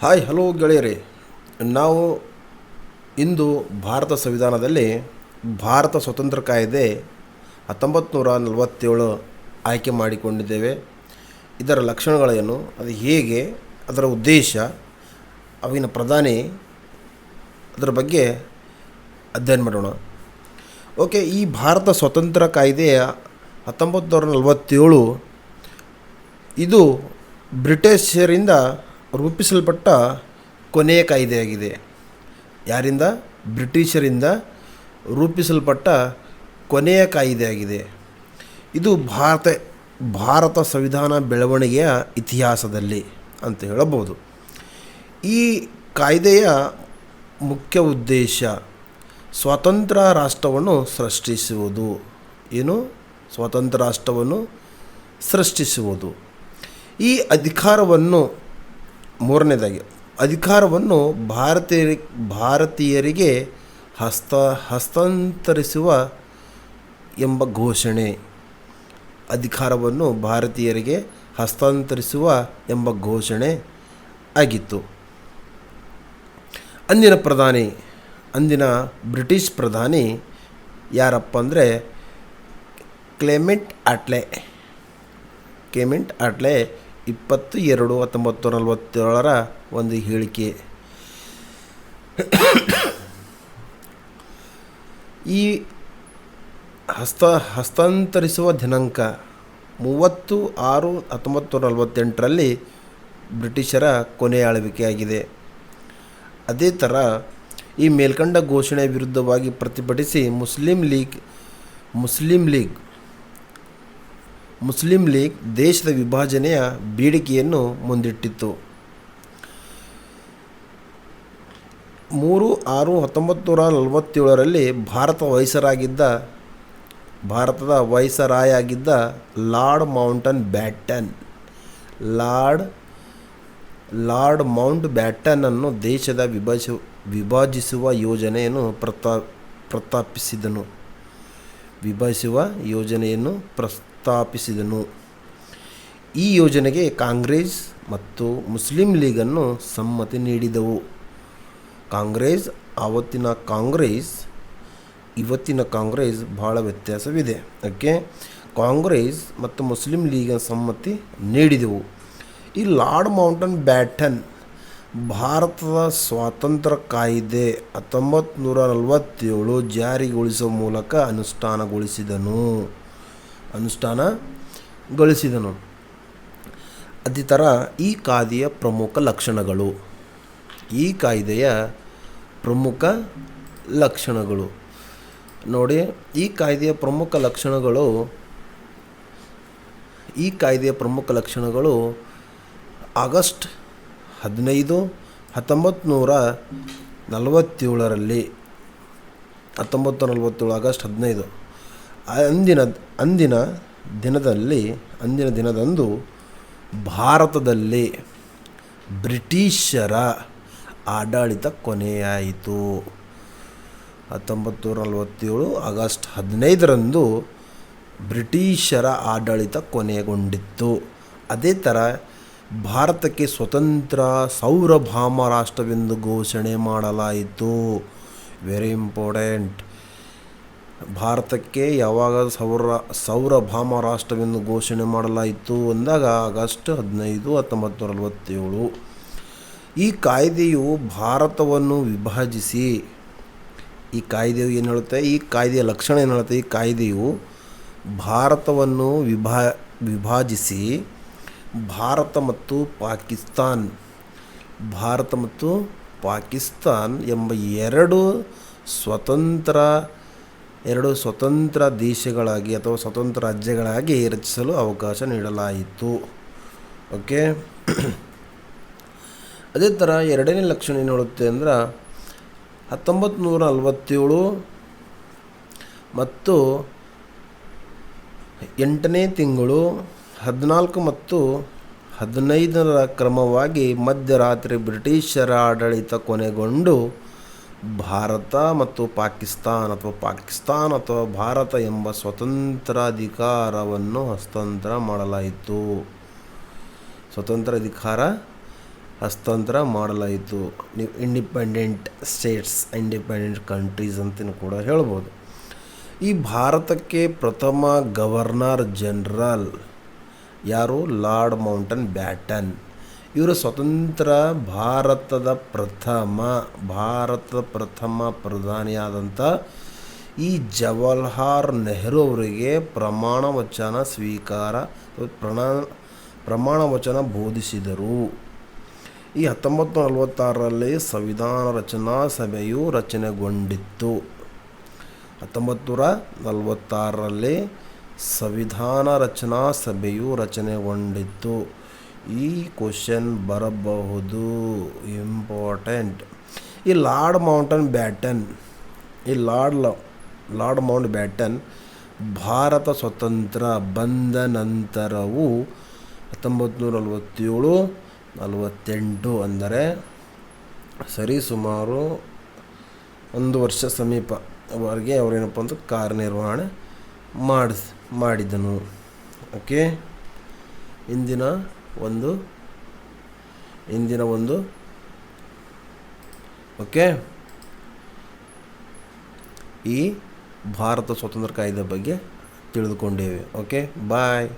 Hi, hello ಗೆಳೆಯರಿ. ನಾವು ಇಂದು ಭಾರತ ಸಂವಿಧಾನದಲ್ಲಿ ಭಾರತ ಸ್ವತಂತ್ರ ಕಾಯ್ದೆ ಹತ್ತೊಂಬತ್ತು ನೂರ ನಲವತ್ತೇಳು ಆಯ್ಕೆ ಮಾಡಿಕೊಂಡಿದ್ದೇವೆ. ಇದರ ಲಕ್ಷಣಗಳೇನು, ಅದು ಹೇಗೆ, ಅದರ ಉದ್ದೇಶ, ಅವಿನ ಪ್ರಧಾನಿ ಅದರ ಬಗ್ಗೆ ಅಧ್ಯಯನ ಮಾಡೋಣ. ಓಕೆ, ಈ ಭಾರತ ಸ್ವತಂತ್ರ ಕಾಯ್ದೆಯ ಹತ್ತೊಂಬತ್ತು ನೂರ ನಲವತ್ತೇಳು ಇದು ಬ್ರಿಟಿಷರಿಂದ ರೂಪಿಸಲ್ಪಟ್ಟ ಕೊನೆಯ ಕಾಯ್ದೆಯಾಗಿದೆ. ಯಾರಿಂದ? ಬ್ರಿಟಿಷರಿಂದ ರೂಪಿಸಲ್ಪಟ್ಟ ಕೊನೆಯ ಕಾಯ್ದೆಯಾಗಿದೆ. ಇದು ಭಾರತ ಭಾರತ ಸಂವಿಧಾನ ಬೆಳವಣಿಗೆಯ ಇತಿಹಾಸದಲ್ಲಿ ಅಂತ ಹೇಳಬಹುದು. ಈ ಕಾಯ್ದೆಯ ಮುಖ್ಯ ಉದ್ದೇಶ ಸ್ವತಂತ್ರ ರಾಷ್ಟ್ರವನ್ನು ಸೃಷ್ಟಿಸುವುದು. ಏನು? ಸ್ವತಂತ್ರ ರಾಷ್ಟ್ರವನ್ನು ಸೃಷ್ಟಿಸುವುದು. ಈ ಅಧಿಕಾರವನ್ನು ಮೂರನೇದಾಗಿ, ಅಧಿಕಾರವನ್ನು ಭಾರತೀಯ ಭಾರತೀಯರಿಗೆ ಹಸ್ತ, ಹಸ್ತಾಂತರಿಸುವ ಎಂಬ ಘೋಷಣೆ, ಅಧಿಕಾರವನ್ನು ಭಾರತೀಯರಿಗೆ ಹಸ್ತಾಂತರಿಸುವ ಎಂಬ ಘೋಷಣೆ ಆಗಿತ್ತು. ಅಂದಿನ ಪ್ರಧಾನಿ, ಅಂದಿನ ಬ್ರಿಟಿಷ್ ಪ್ರಧಾನಿ ಯಾರಪ್ಪ ಅಂದರೆ ಕ್ಲೇಮೆಂಟ್ ಆಟ್ಲೆ ಕ್ಲೇಮೆಂಟ್ ಆಟ್ಲೆ ಇಪ್ಪತ್ತು ಎರಡು ಹತ್ತೊಂಬತ್ತು ನಲವತ್ತೇಳರ ಒಂದು ಹೇಳಿಕೆ. ಈ ಹಸ್ತ ಹಸ್ತಾಂತರಿಸುವ ದಿನಾಂಕ ಮೂವತ್ತು ಆರು ಹತ್ತೊಂಬತ್ತು ನಲವತ್ತೆಂಟರಲ್ಲಿ ಬ್ರಿಟಿಷರ ಕೊನೆಯ ಆಳ್ವಿಕೆಯಾಗಿದೆ. ಅದೇ ಥರ ಈ ಮೇಲ್ಕಂಡ ಘೋಷಣೆ ವಿರುದ್ಧವಾಗಿ ಪ್ರತಿಭಟಿಸಿ ಮುಸ್ಲಿಂ ಲೀಗ್ ಮುಸ್ಲಿಂ ಲೀಗ್ ಮುಸ್ಲಿಂ ಲೀಗ್ ದೇಶದ ವಿಭಜನೆಯ ಬೇಡಿಕೆಯನ್ನು ಮುಂದಿಟ್ಟಿತ್ತು. ಮೂರು ಆರು ಹತ್ತೊಂಬತ್ತು ನೂರ ನಲವತ್ತೇಳರಲ್ಲಿ ಭಾರತ ವೈಸರಾಗಿದ್ದ, ಭಾರತದ ವಯಸ್ಸರಾಯಾಗಿದ್ದ Lord Mountbatten, Lord Lord ಮೌಂಟ್ ಬ್ಯಾಟನನ್ನು ದೇಶದ ವಿಭಜ, ವಿಭಜಿಸುವ ಯೋಜನೆಯನ್ನು ಪ್ರಸ್ತಾ, ಪ್ರಸ್ತಾಪಿಸಿದನು. ವಿಭಜಿಸುವ ಯೋಜನೆಯನ್ನು ಪ್ರಸ್ತಾಪಿಸಿದನು. ಈ ಯೋಜನೆಗೆ ಕಾಂಗ್ರೆಸ್ ಮತ್ತು ಮುಸ್ಲಿಂ ಲೀಗನ್ನು ಸಮ್ಮತಿ ನೀಡಿದವು. ಕಾಂಗ್ರೆಸ್, ಆವತ್ತಿನ ಕಾಂಗ್ರೆಸ್, ಇವತ್ತಿನ ಕಾಂಗ್ರೆಸ್ ಭಾಳ ವ್ಯತ್ಯಾಸವಿದೆ. ಓಕೆ ಕಾಂಗ್ರೆಸ್ ಮತ್ತು ಮುಸ್ಲಿಂ ಲೀಗಿನ ಸಮ್ಮತಿ ನೀಡಿದೆವು. ಈ ಲಾರ್ಡ್ ಮೌಂಟನ್ ಬ್ಯಾಟನ್ ಭಾರತದ ಸ್ವಾತಂತ್ರ್ಯ ಕಾಯ್ದೆ ಹತ್ತೊಂಬತ್ತು ನೂರ ನಲವತ್ತೇಳು ಜಾರಿಗೊಳಿಸುವ ಮೂಲಕ ಅನುಷ್ಠಾನಗೊಳಿಸಿದನು. ಅನುಷ್ಠಾನಗೊಳಿಸಿದನು ಅದೇ ಥರ ಈ ಕಾಯ್ದೆಯ ಪ್ರಮುಖ ಲಕ್ಷಣಗಳು. ಈ ಕಾಯ್ದೆಯ ಪ್ರಮುಖ ಲಕ್ಷಣಗಳು. ನೋಡಿ, ಈ ಕಾಯ್ದೆಯ ಪ್ರಮುಖ ಲಕ್ಷಣಗಳು, ಈ ಕಾಯ್ದೆಯ ಪ್ರಮುಖ ಲಕ್ಷಣಗಳು ಆಗಸ್ಟ್ ಹದಿನೈದು ಹತ್ತೊಂಬತ್ತು ನೂರ ನಲವತ್ತೇಳರಲ್ಲಿ. ಹತ್ತೊಂಬತ್ತು ನಲವತ್ತೇಳು ಆಗಸ್ಟ್ ಹದಿನೈದು. ಅಂದಿನ ಅಂದಿನ ದಿನದಲ್ಲಿ, ಅಂದಿನ ದಿನದಂದು ಭಾರತದಲ್ಲಿ ಬ್ರಿಟಿಷರ ಆಡಳಿತ ಕೊನೆಯಾಯಿತು. ಹತ್ತೊಂಬತ್ತು ನಲವತ್ತೇಳು ಆಗಸ್ಟ್ ಹದಿನೈದರಂದು ಬ್ರಿಟಿಷರ ಆಡಳಿತ ಕೊನೆಗೊಂಡಿತ್ತು. ಅದೇ ಥರ ಭಾರತಕ್ಕೆ ಸ್ವತಂತ್ರ ಸೌರಭಾಮ ರಾಷ್ಟ್ರವೆಂದು ಘೋಷಣೆ ಮಾಡಲಾಯಿತು. ವೆರಿ ಇಂಪಾರ್ಟೆಂಟ್ ಭಾರತಕ್ಕೆ ಯಾವಾಗ ಸೌರ, ಸೌರಭಾಮ ರಾಷ್ಟ್ರವೆಂದು ಘೋಷಣೆ ಮಾಡಲಾಯಿತು ಅಂದಾಗ ಆಗಸ್ಟ್ ಹದಿನೈದು, ಹತ್ತೊಂಬತ್ತು ನೂರ ನಲವತ್ತೇಳು. ಈ ಕಾಯ್ದೆಯು ಭಾರತವನ್ನು ವಿಭಜಿಸಿ, ಈ ಕಾಯ್ದೆಯು ಏನು ಹೇಳುತ್ತೆ? ಈ ಕಾಯ್ದೆಯ ಲಕ್ಷಣ ಏನು ಹೇಳುತ್ತೆ? ಈ ಕಾಯ್ದೆಯು ಭಾರತವನ್ನು ವಿಭಾ, ವಿಭಜಿಸಿ ಭಾರತ ಮತ್ತು ಪಾಕಿಸ್ತಾನ್, ಭಾರತ ಮತ್ತು ಪಾಕಿಸ್ತಾನ್ ಎಂಬ ಎರಡು ಸ್ವತಂತ್ರ ಎರಡು ಸ್ವತಂತ್ರ ದೇಶಗಳಾಗಿ ಅಥವಾ ಸ್ವತಂತ್ರ ರಾಜ್ಯಗಳಾಗಿ ರಚಿಸಲು ಅವಕಾಶ ನೀಡಲಾಯಿತು. ಓಕೆ? ಅದೇ ಥರ ಎರಡನೇ ಲಕ್ಷಣ ಏನು ಹೇಳುತ್ತೆ ಅಂದ್ರೆ ಹತ್ತೊಂಬತ್ತು ನೂರ ನಲವತ್ತೇಳು ಮತ್ತು ಎಂಟನೇ ತಿಂಗಳು ಹದಿನಾಲ್ಕು ಮತ್ತು ಹದಿನೈದರ ಕ್ರಮವಾಗಿ ಮಧ್ಯರಾತ್ರಿ ಬ್ರಿಟಿಷರ ಆಡಳಿತ ಕೊನೆಗೊಂಡು ಭಾರತ ಮತ್ತು ಪಾಕಿಸ್ತಾನ್ ಅಥವಾ ಪಾಕಿಸ್ತಾನ್ ಅಥವಾ ಭಾರತ ಎಂಬ ಸ್ವತಂತ್ರ ಅಧಿಕಾರವನ್ನು ಹಸ್ತಾಂತರ ಮಾಡಲಾಯಿತು. ಸ್ವತಂತ್ರ ಅಧಿಕಾರ ಹಸ್ತಾಂತರ ಮಾಡಲಾಯಿತು. ನೀವು ಇಂಡಿಪೆಂಡೆಂಟ್ ಸ್ಟೇಟ್ಸ್ ಇಂಡಿಪೆಂಡೆಂಟ್ ಕಂಟ್ರೀಸ್ ಅಂತಲೂ ಕೂಡ ಹೇಳ್ಬೋದು. ಈ ಭಾರತಕ್ಕೆ ಪ್ರಥಮ ಗವರ್ನರ್ ಜನರಲ್ ಯಾರು? Lord Mountbatten. ಇವರು ಸ್ವತಂತ್ರ ಭಾರತದ ಪ್ರಥಮ ಭಾರತದ ಪ್ರಥಮ ಪ್ರಧಾನಿಯಾದಂಥ ಈ ಜವಾಹರ್ ನೆಹರು ಅವರಿಗೆ ಪ್ರಮಾಣ ವಚನ ಸ್ವೀಕಾರ, ಪ್ರಣ, ಪ್ರಮಾಣ ವಚನ ಬೋಧಿಸಿದರು. ಈ ಹತ್ತೊಂಬತ್ತು ನಲವತ್ತಾರರಲ್ಲಿ ಸಂವಿಧಾನ ರಚನಾ ಸಭೆಯು ರಚನೆಗೊಂಡಿತ್ತು. ಹತ್ತೊಂಬತ್ತು ನೂರ ನಲವತ್ತಾರರಲ್ಲಿ ಸಂವಿಧಾನ ರಚನಾ ಸಭೆಯು ರಚನೆಗೊಂಡಿತ್ತು. ಈ ಕ್ವಶನ್ ಬರಬಹುದು. ಇಂಪಾರ್ಟೆಂಟ್. ಈ ಲಾರ್ಡ್ ಮೌಂಟನ್ ಬ್ಯಾಟನ್, ಈ ಲಾರ್ಡ್ ಲಾರ್ಡ್ ಮೌಂಟ್ ಬ್ಯಾಟನ್ ಭಾರತ ಸ್ವತಂತ್ರ ಬಂದ ನಂತರವು ಹತ್ತೊಂಬತ್ತು ನೂರ ನಲವತ್ತೇಳು ನಲವತ್ತೆಂಟು ಅಂದರೆ ಸರಿ ಸುಮಾರು ಒಂದು ವರ್ಷ ಸಮೀಪವರೆಗೆ ಅವರೇನಪ್ಪ ಅಂದ್ರೆ ಕಾರ್ಯನಿರ್ವಹಣೆ ಮಾಡಿಸ್, ಮಾಡಿದನು. ಓಕೆ? ಇಂದಿನ ಒಂದು ಇಂದಿನ ಒಂದು. ಓಕೆ ಈ ಭಾರತ ಸ್ವತಂತ್ರ ಕಾಯ್ದೆ ಬಗ್ಗೆ ತಿಳಿದುಕೊಂಡೇವೆ. Okay bye